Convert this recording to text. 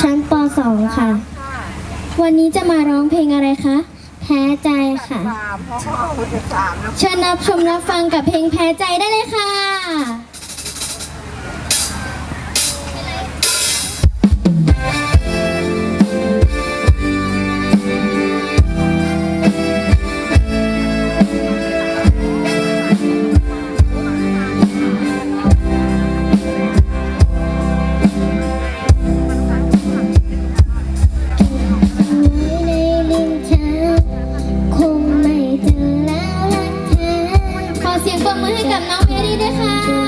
ชั้นป .2 ค่ะ วันนี้จะมาร้องเพลงอะไรคะ แพ้ใจค่ะ เชิญรับชมรับฟังกับเพลงแพ้ใจได้เลยค่ะ ด้วยนะคะ